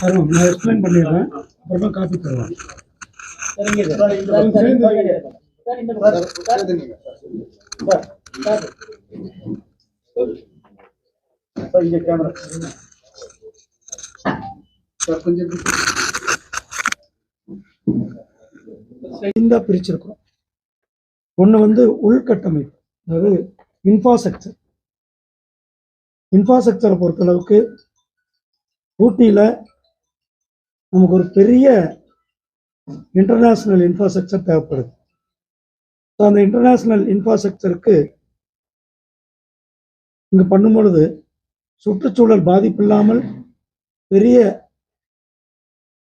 தருவோம் நான் எக்ஸ்பிளைன் பண்ணிடுறேன். அப்புறமா காப்பி தருவோம். இங்க கேமரா பிரிச்சிருக்கிறோம். ஒன்று வந்து உள்கட்டமைப்பு அதாவது இன்ஃபாஸ்ட்ரக்சர் இன்ஃப்ராஸ்ட்ரக்சரை பொறுத்தளவுக்கு ஊட்டியில் நமக்கு ஒரு பெரிய இன்டர்நேஷ்னல் இன்ஃப்ராஸ்ட்ரக்சர் தேவைப்படுது. ஸோ அந்த இன்டர்நேஷ்னல் இன்ஃப்ராஸ்ட்ரக்சருக்கு இங்கே பண்ணும் பொழுது சுற்றுச்சூழல் பாதிப்பு இல்லாமல் பெரிய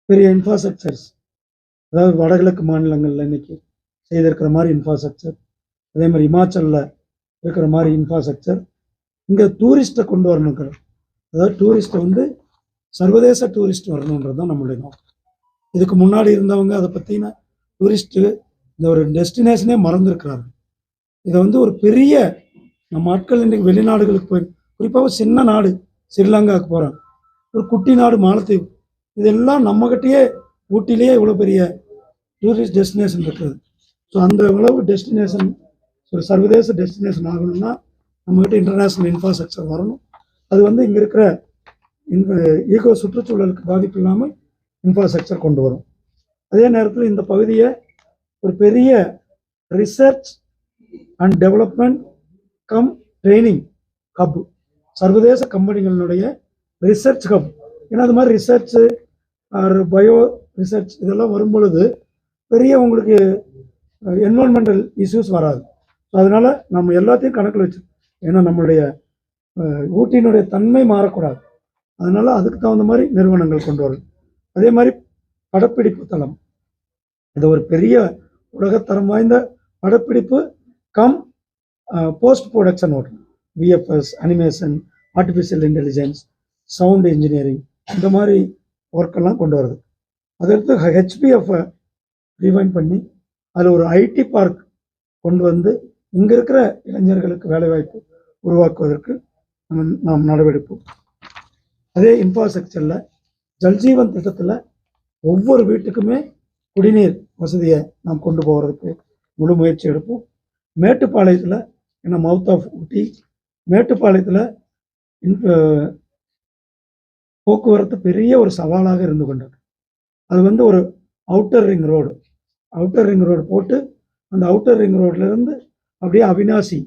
பெரிய இன்ஃப்ராஸ்ட்ரக்சர்ஸ் அதாவது வடகிழக்கு மாநிலங்களில் இன்னைக்கு செய்திருக்கிற மாதிரி இன்ஃப்ராஸ்ட்ரக்சர் அதே மாதிரி இமாச்சலில் இருக்கிற மாதிரி இன்ஃப்ராஸ்ட்ரக்சர் இங்கே டூரிஸ்ட்டை கொண்டு வரணுங்கிற அதாவது டூரிஸ்ட்டை வந்து சர்வதேச டூரிஸ்ட் வரணுன்றது தான் நம்மளுடைய நோக்கம். இதுக்கு முன்னாடி இருந்தவங்க அதை பற்றின டூரிஸ்ட்டு இந்த ஒரு டெஸ்டினேஷனே மறந்துருக்கிறாங்க இதை வந்து ஒரு பெரிய நம்ம ஆட்கள் இன்றைக்கு வெளிநாடுகளுக்கு போய் குறிப்பாக சின்ன நாடு ஸ்ரீலங்காவுக்கு போகிறாங்க ஒரு குட்டி நாடு மாலத்தீவு. இதெல்லாம் நம்மகிட்டயே ஊட்டிலேயே இவ்வளோ பெரிய டூரிஸ்ட் டெஸ்டினேஷன் இருக்குது ஸோ அந்த அளவு டெஸ்டினேஷன் ஒரு சர்வதேச டெஸ்டினேஷன் ஆகணும்னா நம்மகிட்ட இன்டர்நேஷ்னல் இன்ஃப்ராஸ்ட்ரக்சர் வரணும். அது வந்து இங்கே இருக்கிற இந்த ஈகோ சுற்றுச்சூழலுக்கு பாதிப்பு இல்லாமல் இன்ஃப்ராஸ்ட்ரக்சர் கொண்டு வரும். அதே நேரத்தில் இந்த பகுதியை ஒரு பெரிய research and development cum training hub சர்வதேச கம்பெனிகளினுடைய ரிசர்ச் ஹப் ஏன்னா அது மாதிரி ரிசர்ச்சு பயோ ரிசர்ச் இதெல்லாம் வரும் பொழுது பெரிய உங்களுக்கு என்வரன்மெண்டல் இஷ்யூஸ் வராது. ஸோ அதனால் நம்ம எல்லாத்தையும் கணக்கில் வச்சு ஏன்னா நம்மளுடைய ஊட்டியினுடைய தன்மை மாறக்கூடாது. அதனால் அதுக்கு தகுந்த மாதிரி நிறுவனங்கள் கொண்டு வரும் அதே மாதிரி படப்பிடிப்பு தளம். இது ஒரு பெரிய உலகத்தரம் வாய்ந்த படப்பிடிப்பு cum post production work VFX animation artificial intelligence sound engineering இந்த மாதிரி ஒர்க்கெல்லாம் கொண்டு வருது. அதற்கு ஹெச்பிஎஃப்பை ரிவைன் பண்ணி அதில் ஒரு ஐடி பார்க் கொண்டு வந்து இங்கே இருக்கிற இளைஞர்களுக்கு வேலைவாய்ப்பு உருவாக்குவதற்கு நாம் நாம் நடவடிப்போம் அதே இன்ஃப்ராஸ்ட்ரக்சரில் ஜல்ஜீவன் திட்டத்தில் ஒவ்வொரு வீட்டுக்குமே குடிநீர் வசதியை நாம் கொண்டு போகிறதுக்கு முழு முயற்சி எடுப்போம். மேட்டுப்பாளையத்தில் என்ன மவுத் ஆஃப் ஊட்டி மேட்டுப்பாளையத்தில் போக்குவரத்து பெரிய ஒரு சவாலாக இருந்து கொண்டது அது வந்து ஒரு outer ring road outer ring road போட்டு அந்த அவுட்டர் ரிங் ரோட்லேருந்து அப்படியே அவினாசி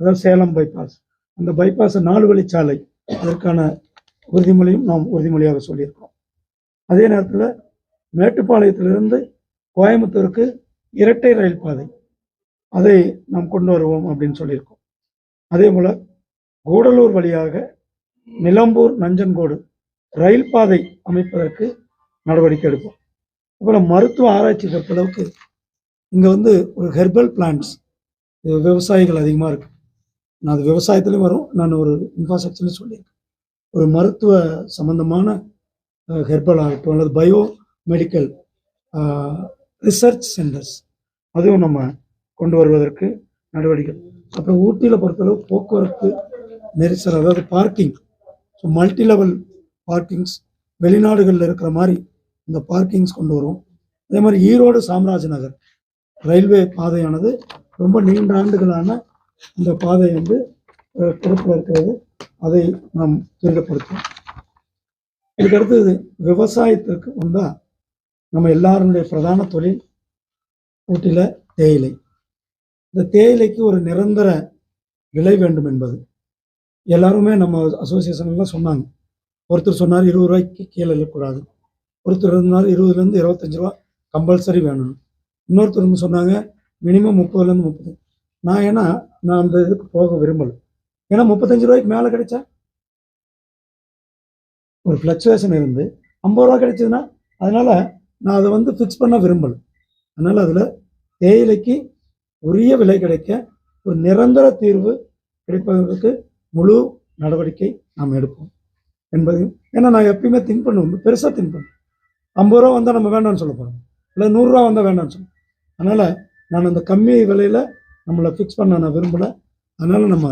அதாவது சேலம் பைபாஸ் அந்த பைபாஸை நாலு வழிச்சாலை அதற்கான உறுதிமொழியும் நாம் உறுதிமொழியாக சொல்லியிருக்கோம் அதே நேரத்தில் மேட்டுப்பாளையத்திலிருந்து கோயம்புத்தூருக்கு இரட்டை ரயில் பாதை. அதை நாம் கொண்டு வருவோம் அப்படின்னு சொல்லியிருக்கோம். அதே போல் கூடலூர் வழியாக நிலம்பூர் நஞ்சன்கோடு ரயில் பாதை அமைப்பதற்கு நடவடிக்கை எடுப்போம். அப்புறம் மருத்துவ ஆராய்ச்சி பொறுத்தளவுக்கு இங்கே வந்து ஒரு ஹெர்பல் பிளான்ட்ஸ் விவசாயிகள் அதிகமாக இருக்குது நான் அது விவசாயத்துலேயும் வரும் நான் ஒரு இன்ஃப்ராஸ்ட்ரக்சர்லையும் சொல்லியிருக்கேன். ஒரு மருத்துவ சம்பந்தமான ஹெர்பல் ஆகட்டும் அல்லது பயோ மெடிக்கல் ரிசர்ச் சென்டர்ஸ் அதுவும் நம்ம கொண்டு வருவதற்கு நடவடிக்கை. அப்புறம் ஊட்டியில் பொறுத்தளவு போக்குவரத்து நெரிசல் அதாவது parking so multi level parkings வெளிநாடுகளில் இருக்கிற மாதிரி இந்த பார்க்கிங்ஸ் கொண்டு வரும். அதே மாதிரி ஈரோடு சாம்ராஜ் நகர் ரயில்வே பாதையானது ரொம்ப நீண்ட ஆண்டுகளான இந்த பாதை வந்து பொறுப்பில் இருக்கிறது. அதை நாம் துரிதப்படுத்துவோம் இதுக்கடுத்தது விவசாயத்திற்கு வந்தால் நம்ம எல்லாருடைய பிரதான தொழில் ஊட்டியில் தேயிலை. இந்த தேயிலைக்கு ஒரு நிரந்தர விலை வேண்டும் என்பது. எல்லாருமே நம்ம அசோசியேஷன்லாம் சொன்னாங்க. ஒருத்தர் சொன்னார் இருபது ரூபாய்க்கு கீழே இருக்கக்கூடாது ஒருத்தர் இருந்தார் இருபதுலேருந்து இருபத்தஞ்சு ரூபா கம்பல்சரி வேணும். இன்னொருத்தர் சொன்னாங்க மினிமம் முப்பதுலேருந்து முப்பது. நான் ஏன்னா நான் அந்த இதுக்கு போக விரும்பலை. ஏன்னா முப்பத்தஞ்சு ரூபாய்க்கு மேலே கிடைச்சா? ஒரு ஃப்ளக்சுவேஷன் இருந்து ஐம்பது ரூபா கிடைச்சதுன்னா அதனால் நான் அதை வந்து ஃபிக்ஸ் பண்ண விரும்பலை. அதனால் அதில் தேயிலைக்கு உரிய விலை கிடைக்க ஒரு நிரந்தர தீர்வு கிடைப்பதற்கு முழு நடவடிக்கை நாம் எடுப்போம் என்பதையும் ஏன்னா நான் எப்பயுமே திங்க் பண்ணுவோம் பெருசாக திங்க் பண்ணுவேன். ஐம்பது ரூபா வந்தால் நம்ம வேண்டாம்னு சொல்ல போகிறோம் இல்லை நூறுரூவா வந்தால் வேண்டாம்னு சொல்லுவேன் அதனால் நான் அந்த கம்மி விலையில் நம்மளை ஃபிக்ஸ் பண்ண நான் விரும்பலை. அதனால் நம்ம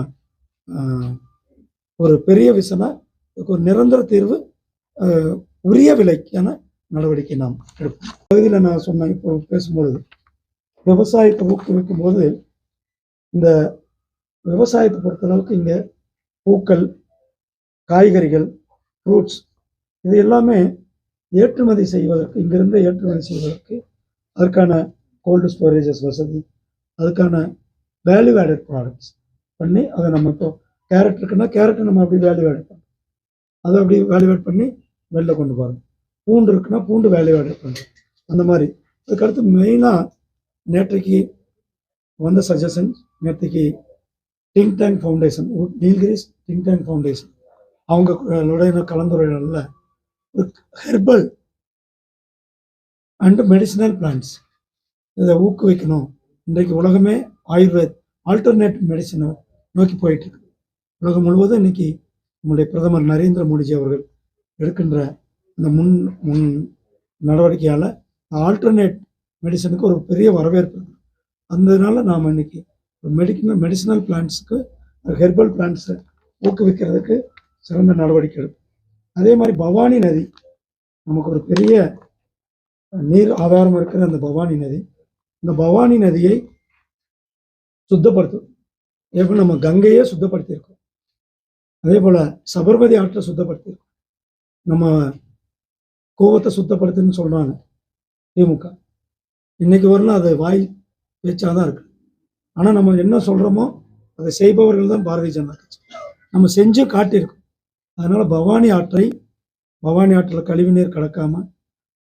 ஒரு பெரிய விஷயம்னா ஒரு நிரந்தர தீர்வு உரிய விலைக்கான நடவடிக்கை நாம் எடுப்போம். பகுதியில் நான் சொன்னேன் இப்போ பேசும்பொழுது விவசாயத்தை ஊக்குவிக்கும் போது இந்த விவசாயத்தை பொறுத்தளவுக்கு இங்கே பூக்கள் காய்கறிகள் ஃப்ரூட்ஸ் இது எல்லாமே ஏற்றுமதி செய்வதற்கு இங்கிருந்து ஏற்றுமதி செய்வதற்கு அதற்கான கோல்டு ஸ்டோரேஜஸ் வசதி அதுக்கான வேல்யூ ஆடட் ப்ராடக்ட்ஸ் பண்ணி அதை நம்ம இப்போ கேரட் இருக்குன்னா கேரட்டை நம்ம அப்படி வேல்யூ பண்ணுறோம் அதை அப்படி வேல்யூவேட் பண்ணி வெளில கொண்டு போகிறோம் பூண்டு இருக்குன்னா பூண்டு வேல்யூ பண்ணுறோம் அந்த மாதிரி. அதுக்கடுத்து மெயினாக நேற்றைக்கு வந்த சஜஷன் நேற்றைக்கு think tank foundation Nilgiris think tank foundation அவங்களுடைய கலந்துரையாடலில்? ஹெர்பல் அண்ட் மெடிசினல் பிளான்ஸ் இதை ஊக்குவிக்கணும். இன்றைக்கு உலகமே ஆயுர்வேத் ஆல்டர்னேட் மெடிசனை நோக்கி போயிட்டு இருக்கு உலகம் முழுவதும் இன்னைக்கு நம்முடைய பிரதமர் நரேந்திர மோடிஜி அவர்கள் எடுக்கின்ற இந்த முன் முன் நடவடிக்கையால் ஆல்டர்னேட் மெடிசனுக்கு ஒரு பெரிய வரவேற்பு இருக்கு. அதனால நாம் இன்னைக்கு மெடிக்கல் மெடிசினல் பிளான்ட்ஸுக்கு ஹெர்பல் பிளான்ட்ஸை ஊக்குவிக்கிறதுக்கு சிறந்த நடவடிக்கை எடுக்கும். அதே மாதிரி பவானி நதி நமக்கு ஒரு பெரிய நீர் ஆதாரம் இருக்கிற அந்த பவானி நதி இந்த பவானி நதியை சுத்தப்படுத்தும். ஏற்கனவே நம்ம கங்கையே சுத்தப்படுத்தியிருக்கோம். அதே போல் சபர்மதி ஆற்றை சுத்தப்படுத்தியிருக்கோம். நம்ம கோவத்தை சுத்தப்படுத்துன்னு சொல்கிறாங்க திமுக. இன்னைக்கு வரலாம் அது வாய் பேச்சாக தான் இருக்கு. ஆனால் நம்ம என்ன சொல்கிறோமோ அதை செய்பவர்கள் தான் பாரதிய ஜனதா கட்சி. நம்ம செஞ்சு காட்டியிருக்கோம். அதனால் பவானி ஆற்றை பவானி ஆற்றில் கழிவுநீர் கலக்காமல்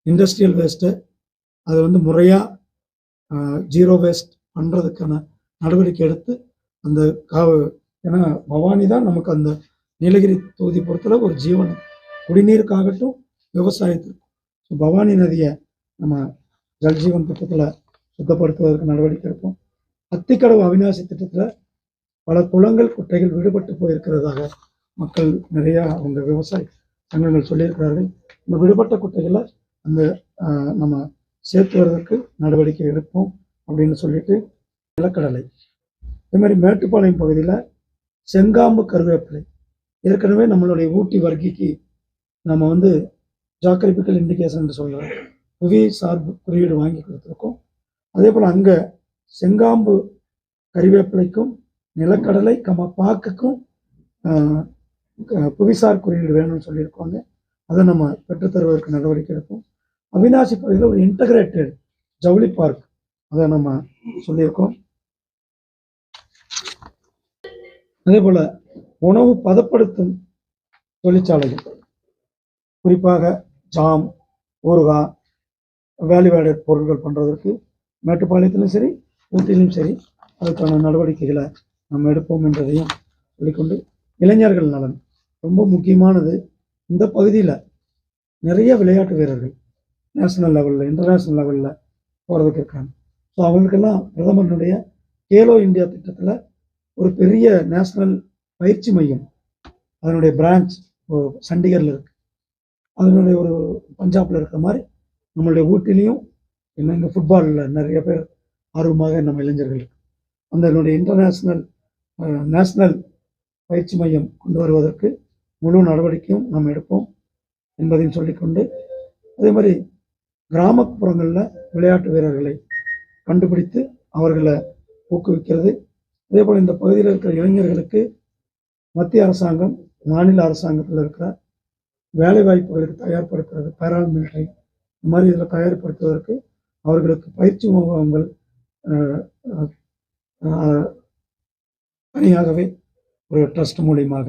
இண்டஸ்ட்ரியல் வேஸ்ட்டை அதை வந்து முறையாக ஜீரோ வேஸ்ட் பண்ணுறதுக்கான நடவடிக்கை எடுத்து அந்த காவு ஏன்னா பவானி தான் நமக்கு அந்த நீலகிரி தொகுதி பொறுத்தளவு ஒரு ஜீவன். குடிநீருக்காகட்டும் விவசாயத்திற்கும். ஸோ பவானி நதியை நம்ம ஜல்ஜீவன் திட்டத்தில் சுத்தப்படுத்துவதற்கு நடவடிக்கை எடுப்போம். அத்திக்கடவு அவிநாசி திட்டத்தில் பல குளங்கள் குட்டைகள் விடுபட்டு போயிருக்கிறதாக மக்கள் நிறையா அவங்க விவசாய சங்கங்கள் சொல்லியிருக்கிறார்கள். இந்த விடுபட்ட குட்டைகளை அந்த நம்ம சேர்த்து வரதற்கு நடவடிக்கை எடுப்போம் அப்படின்னு சொல்லிட்டு நிலக்கடலை. இதே மாதிரி மேட்டுப்பாளையம் பகுதியில் செங்காம்பு கருவேப்பிலை. ஏற்கனவே நம்மளுடைய ஊட்டி வர்க்கிக்கு நம்ம வந்து ஜாக்கிரபிக்கல் இண்டிகேஷன் சொல்கிறோம் புவி சார்பு குறியீடு வாங்கி கொடுத்துருக்கோம். அதே போல் அங்கே செங்காம்பு கறிவேப்பிலைக்கும் நிலக்கடலை கம பாக்குக்கும் புவிசார் குறியீடு வேணும்னு சொல்லியிருக்காங்க. அதை நம்ம பெற்றுத்தருவதற்கு நடவடிக்கை எடுப்போம். அவினாசி பகுதியில் ஒரு இன்டகிரேட்டட் ஜவுளி பார்க் அதை நம்ம சொல்லியிருக்கோம். அதே போல் உணவு பதப்படுத்தும் தொழிற்சாலைகள். குறிப்பாக ஜாம் ஊறுகாய் வேல்யூவேடட் பொருட்கள் பண்ணுறதற்கு மேட்டுப்பாளையத்திலும் சரி ஊட்டியிலும் சரி அதுக்கான நடவடிக்கைகளை நம்ம எடுப்போம் என்றதையும் சொல்லிக்கொண்டு இளைஞர்கள் நலன் ரொம்ப முக்கியமானது. இந்த பகுதியில் நிறைய விளையாட்டு வீரர்கள் நேஷனல் லெவலில் இன்டர்நேஷ்னல் லெவலில் போகிறதுக்கு இருக்காங்க. ஸோ அவங்களுக்கெல்லாம் பிரதமருடைய கேலோ இந்தியா திட்டத்தில் ஒரு பெரிய நேஷனல் பயிற்சி மையம் அதனுடைய பிரான்ச் சண்டிகரில் இருக்குது அதனுடைய ஒரு பஞ்சாபில் இருக்கிற மாதிரி நம்மளுடைய ஊட்டிலையும் இன்னும் இங்கே ஃபுட்பாலில் நிறைய பேர் ஆர்வமாக நம்ம இளைஞர்கள் இருக்கு. அந்த இன்டர்நேஷ்னல் நேஷ்னல் பயிற்சி மையம் கொண்டு வருவதற்கு முழு நடவடிக்கையும் நாம் எடுப்போம் என்பதையும் சொல்லிக்கொண்டு அதே மாதிரி கிராமப்புறங்களில் விளையாட்டு வீரர்களை கண்டுபிடித்து அவர்களை ஊக்குவிக்கிறது அதே போல் இந்த பகுதியில் இருக்கிற இளைஞர்களுக்கு மத்திய அரசாங்கம் மாநில அரசாங்கத்தில் இருக்கிற வேலை வாய்ப்புகளுக்கு தயார்படுத்துறது பேராமிலிட்டரி இந்த மாதிரி இதில் தயார்படுத்துவதற்கு அவர்களுக்கு பயிற்சி முகாம்கள் தனியாகவே ஒரு ட்ரஸ்ட் மூலியமாக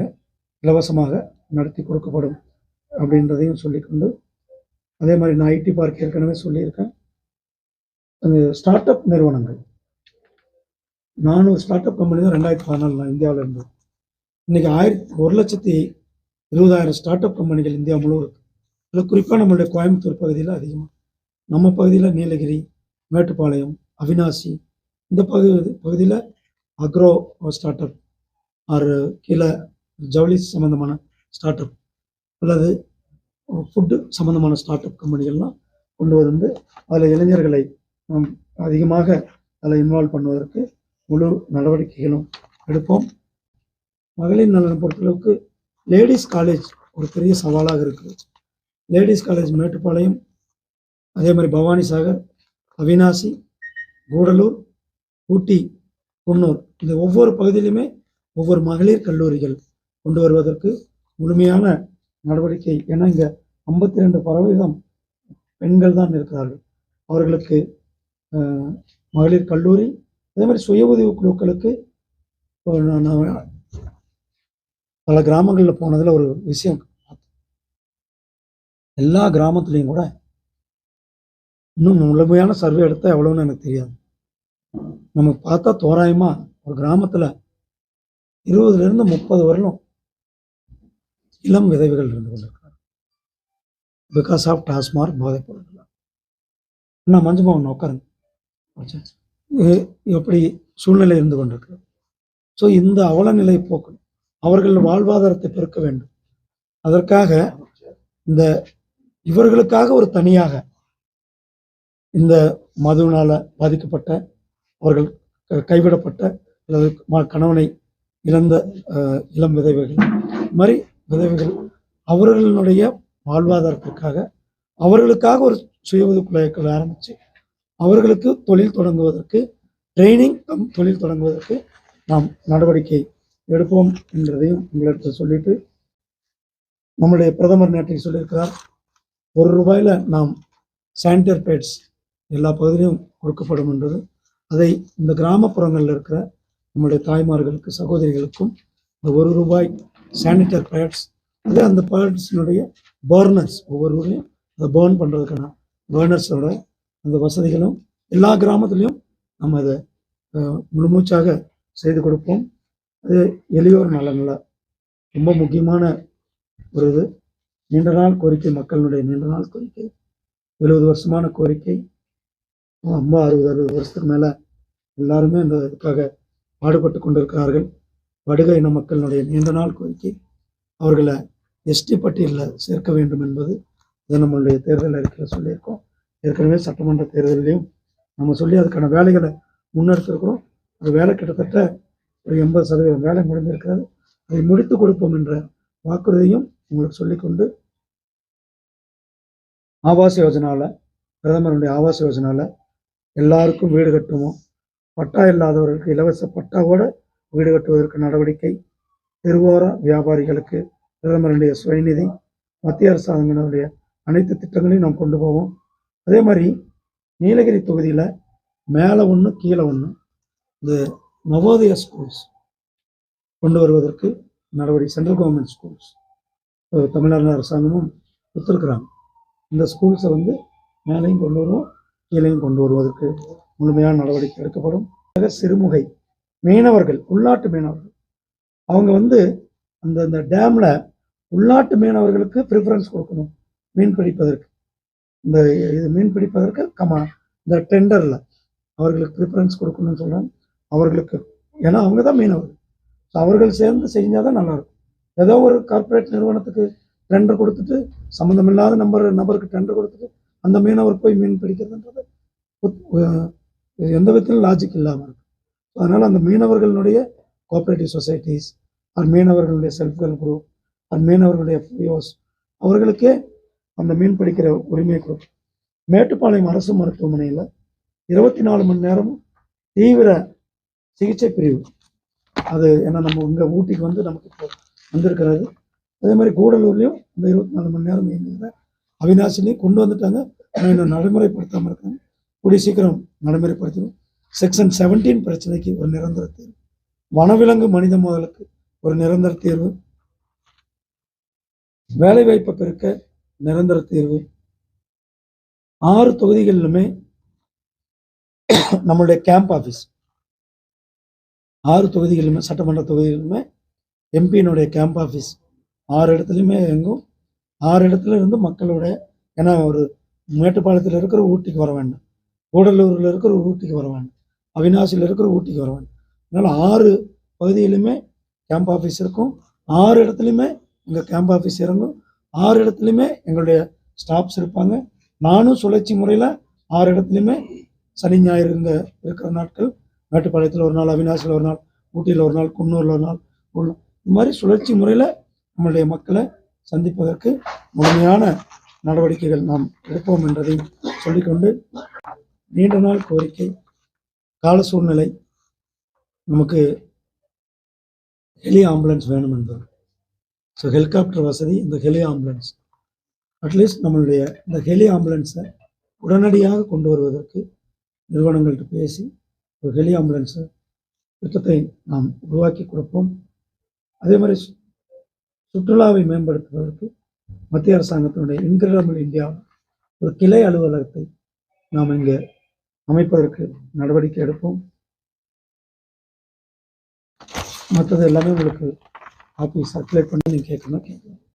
இலவசமாக நடத்தி கொடுக்கப்படும் அப்படின்றதையும் சொல்லிக்கொண்டு அதே மாதிரி நான் ஐடி பார்க் ஏற்கனவே சொல்லியிருக்கேன். அந்த ஸ்டார்ட் அப் நிறுவனங்கள். நானும் ஸ்டார்ட் அப் கம்பெனி தான் ரெண்டாயிரத்தி பதினாலு நான் இந்தியாவில் இருந்தது இன்னைக்கு ஆயிரத்தி ஒரு லட்சத்தி இருபதாயிரம் ஸ்டார்ட் அப் கம்பெனிகள் இந்தியா முழுவதும் இருக்குது அதில் குறிப்பாக நம்மளுடைய கோயம்புத்தூர் பகுதியில் அதிகமாக நம்ம பகுதியில் நீலகிரி மேட்டுப்பாளையம் அவினாசி இந்த பகுதி பகுதியில் அக்ரோ ஸ்டார்ட் அப் ஆர் கீழே ஜவுளி சம்மந்தமான ஸ்டார்ட் அப் அல்லது ஃபுட்டு சம்மந்தமான ஸ்டார்ட் அப் கம்பெனிகள்லாம் கொண்டு வந்து அதில் இளைஞர்களை அதிகமாக அதில் இன்வால்வ் பண்ணுவதற்கு முழு நடவடிக்கைகளும் எடுப்போம். மகளிர் நலனை பொறுத்தளவுக்கு லேடிஸ் காலேஜ் ஒரு பெரிய சவாலாக இருக்குது. லேடிஸ் காலேஜ் மேட்டுப்பாளையம் அதே மாதிரி பவானி சாகர் அவினாசி கூடலூர் ஊட்டி குன்னூர் இந்த ஒவ்வொரு பகுதியிலுமே ஒவ்வொரு மகளிர் கல்லூரிகள் கொண்டு வருவதற்கு முழுமையான நடவடிக்கை. ஏன்னா இங்கே ஐம்பத்தி ரெண்டு பறவைதம் பெண்கள் தான் இருக்கிறார்கள். அவர்களுக்கு மகளிர் கல்லூரி அதே மாதிரி சுய உதவி குழுக்களுக்கு நான் பல கிராமங்களில் போனதில் ஒரு விஷயம் எல்லா கிராமத்துலேயும் கூட இன்னும் முழுமையான சர்வே எடுத்தால் எவ்வளோன்னு எனக்கு தெரியாது. நம்ம பார்த்தா தோராயமா ஒரு கிராமத்தில் இருபதுலேருந்து முப்பது வரலும் இளம் விதவைகள் இருந்து கொண்டிருக்கிறார் பிகாஸ் ஆஃப் டாஸ்மார்க் போதைப் பொருட்கள் நான் மஞ்சள் உட்காருங்க. எப்படி சூழ்நிலை இருந்து கொண்டிருக்கிறது. ஸோ இந்த அவல நிலை போக்கணும் அவர்கள் வாழ்வாதாரத்தை பெருக்க வேண்டும். அதற்காக இந்த இவர்களுக்காக ஒரு தனியாக இந்த மதுவினால பாதிக்கப்பட்ட அவர்கள் க- கைவிடப்பட்ட அல்லது ம- கணவனை இழந்த அஹ், இளம் விதவைகள். மாதிரி விதவைகள் அவர்களுடைய வாழ்வாதாரத்திற்காக அவர்களுக்காக ஒரு சுய உதவி குழுக்கள் ஆரம்பித்து அவர்களுக்கு தொழில் தொடங்குவதற்கு ட்ரைனிங் கம் தொழில் தொடங்குவதற்கு நாம் நடவடிக்கை எடுப்போம் என்றதையும் உங்களிடத்தில் சொல்லிட்டு நம்முடைய பிரதமர் நேற்றைக்கு சொல்லியிருக்கிறார். ஒரு ரூபாயில நாம் சானிடர் பேட்ஸ் எல்லா பகுதியிலும் கொடுக்கப்படும் என்றது. அதை இந்த கிராமப்புறங்களில் இருக்கிற நம்முடைய தாய்மார்களுக்கு சகோதரிகளுக்கும் இந்த ஒரு ரூபாய் சானிடர் பேட்ஸ் அதே அந்த பேட்ஸினுடைய பர்னர்ஸ் ஒவ்வொருவரையும் அதை பேர்ன் பண்ணுறதுக்கான பர்னர்ஸோட அந்த வசதிகளும் எல்லா கிராமத்துலேயும் நம்ம அதை முழுமூச்சாக செய்து கொடுப்போம். அது எளியோர் நலனில் ரொம்ப முக்கியமான ஒரு இது. நீண்ட நாள் கோரிக்கை மக்களுடைய நீண்ட நாள் கோரிக்கை. எழுபது வருஷமான கோரிக்கை. ரொம்ப அறுபது அறுபது வருஷத்துக்கு மேலே எல்லாருமே இந்த இதுக்காக பாடுபட்டு கொண்டிருக்கிறார்கள். வடுக இன மக்களினுடைய நீண்ட நாள் கோரிக்கை. அவர்களை எஸ்டி பட்டியலில் சேர்க்க வேண்டும் என்பது இதை நம்மளுடைய தேர்தல் அறிக்கையில் சொல்லியிருக்கோம். ஏற்கனவே சட்டமன்ற தேர்தலையும் நம்ம சொல்லி அதுக்கான வேலைகளை முன்னெடுத்திருக்கிறோம். அது வேலை கிட்டத்தட்ட ஒரு எண்பது சதவீதம் வேலை முடிந்திருக்கிறது. அதை முடித்து கொடுப்போம் என்ற வாக்குறுதியும் உங்களுக்கு சொல்லிக்கொண்டு ஆவாஸ் யோஜனாவில் பிரதமருடைய ஆவாஸ் யோஜனாவில் எல்லாருக்கும் வீடு கட்டுவோம். பட்டா இல்லாதவர்களுக்கு இலவச பட்டாவோட வீடு கட்டுவதற்கு நடவடிக்கை. தெருவோர வியாபாரிகளுக்கு பிரதமருடைய சுயநிதி மத்திய அரசாங்கங்களுடைய அனைத்து திட்டங்களையும் நாம் கொண்டு போவோம். அதே மாதிரி நீலகிரி தொகுதியில் மேலே ஒன்று கீழே ஒன்று இந்த நவோதய ஸ்கூல்ஸ் கொண்டு வருவதற்கு நடவடிக்கை சென்ட்ரல் கவர்மெண்ட் ஸ்கூல்ஸ் தமிழ்நாடு அரசாங்கமும் கொடுத்துருக்குறாங்க. இந்த ஸ்கூல்ஸை வந்து மேலேயும் கொண்டு வருவோம் கீழேயும் கொண்டு வருவதற்கு முழுமையான நடவடிக்கை எடுக்கப்படும். சிறுமுகை மீனவர்கள் உள்நாட்டு மீனவர்கள். அவங்க வந்து அந்த அந்த டேமில் உள்நாட்டு மீனவர்களுக்கு ப்ரிஃபரன்ஸ் கொடுக்கணும் மீன் பிடிப்பதற்கு. இந்த இது மீன் பிடிப்பதற்கு கமா இந்த டெண்டரில் அவர்களுக்கு ப்ரிஃபரன்ஸ் கொடுக்கணும்னு சொல்கிறாங்க அவர்களுக்கு ஏன்னா அவங்க தான் மீனவர்கள் ஸோ அவர்கள் சேர்ந்து செஞ்சால் தான் நல்லாயிருக்கும். ஏதோ ஒரு கார்ப்பரேட் நிறுவனத்துக்கு டெண்டர் கொடுத்துட்டு சம்மந்தமில்லாத நம்பர் நபருக்கு டெண்டர் கொடுத்துட்டு அந்த மீனவர் போய் மீன் பிடிக்கிறதுன்றது எந்த விதத்திலும் லாஜிக் இல்லாமல் இருக்கு. அதனால் அந்த மீனவர்களுடைய கோஆப்ரேட்டிவ் சொசைட்டிஸ் அது மீனவர்களுடைய செல்ஃப் ஹெல்ப் குரூப் அது மீனவர்களுடைய அவர்களுக்கே அந்த மீன் பிடிக்கிற உரிமையை கொடுக்கும். மேட்டுப்பாளையம் அரசு மருத்துவமனையில் இருபத்தி நாலு மணி நேரமும் தீவிர சிகிச்சை பிரிவு. அது ஏன்னா நம்ம இங்கே ஊட்டிக்கு வந்து நமக்கு இப்போ வந்திருக்கிறது. அதே மாதிரி கூடலூர்லேயும் இந்த இருபத்தி நாலு மணி நேரம் இயங்குகிற அவினாசிலையும் கொண்டு வந்துட்டாங்க. ஆனால் இன்னும் நடைமுறைப்படுத்தாமல் இருக்காங்க. கூடிய சீக்கிரம் நடைமுறைப்படுத்தணும். செக்ஷன் 17 பிரச்சனைக்கு ஒரு நிரந்தர தீர்வு. வனவிலங்கு மனித மோதலுக்கு ஒரு நிரந்தர தீர்வு. வேலைவாய்ப்பை பெருக்க நிரந்தர தீர்வு. ஆறு தொகுதிகளிலுமே நம்மளுடைய கேம்ப் ஆஃபீஸ் ஆறு தொகுதிகளிலுமே சட்டமன்ற தொகுதிகளிலுமே எம்பியினுடைய கேம்ப் ஆஃபீஸ் ஆறு இடத்துலையுமே எங்கும் ஆறு இடத்துல இருந்து மக்களுடைய ஏன்னா ஒரு மேட்டுப்பாளையத்தில் இருக்கிற ஊட்டிக்கு வர வேண்டும். கூடலூரில் இருக்கிற ஊட்டிக்கு வர வேண்டும். அவினாசியில் இருக்கிற ஊட்டிக்கு வர வேண்டும். அதனால் ஆறு பகுதியிலுமே கேம்ப் ஆஃபீஸ் இருக்கும். ஆறு இடத்துலையுமே எங்கள் கேம்ப் ஆஃபீஸ் இறங்கும். ஆறு இடத்துலையுமே எங்களுடைய ஸ்டாஃப்ஸ் இருப்பாங்க. நானும் சுழற்சி முறையில் ஆறு இடத்துலையுமே சனி ஞாயிறு இருந்த இருக்கிற நாட்கள். மேட்டுப்பாளையத்தில் ஒரு நாள் அவினாசியில் ஒரு நாள் ஊட்டியில் ஒரு நாள் குன்னூரில் ஒரு நாள் உள்ள இந்த மாதிரி சுழற்சி முறையில் நம்மளுடைய மக்களை சந்திப்பதற்கு முழுமையான நடவடிக்கைகள் நாம் எடுப்போம் என்றதையும் சொல்லிக்கொண்டு நீண்ட நாள் கோரிக்கை கால சூழ்நிலை நமக்கு ஹெலி ஆம்புலன்ஸ் வேணும் என்பது. ஸோ ஹெலிகாப்டர் வசதி இந்த ஹெலி ஆம்புலன்ஸ் அட்லீஸ்ட் நம்மளுடைய இந்த ஹெலி ஆம்புலன்ஸை உடனடியாக கொண்டு வருவதற்கு நிறுவனங்கள்கிட்ட பேசி ஒரு ஹெலி ஆம்புலன்ஸை திட்டத்தை நாம் உருவாக்கி கொடுப்போம். அதே மாதிரி சு- சுற்றுலாவை மேம்படுத்துவதற்கு மத்திய அரசாங்கத்தினுடைய இன்கிரடபிள் இந்தியா ஒரு கிளை அலுவலகத்தை நாம் இங்கே அமைப்பதற்கு நடவடிக்கை எடுப்போம். மற்றது எல்லாமே உங்களுக்கு ஆஃபீஸ் சர்க்குலேட் பண்ணி நீங்கள் கேட்கணும். கேட்கலாம்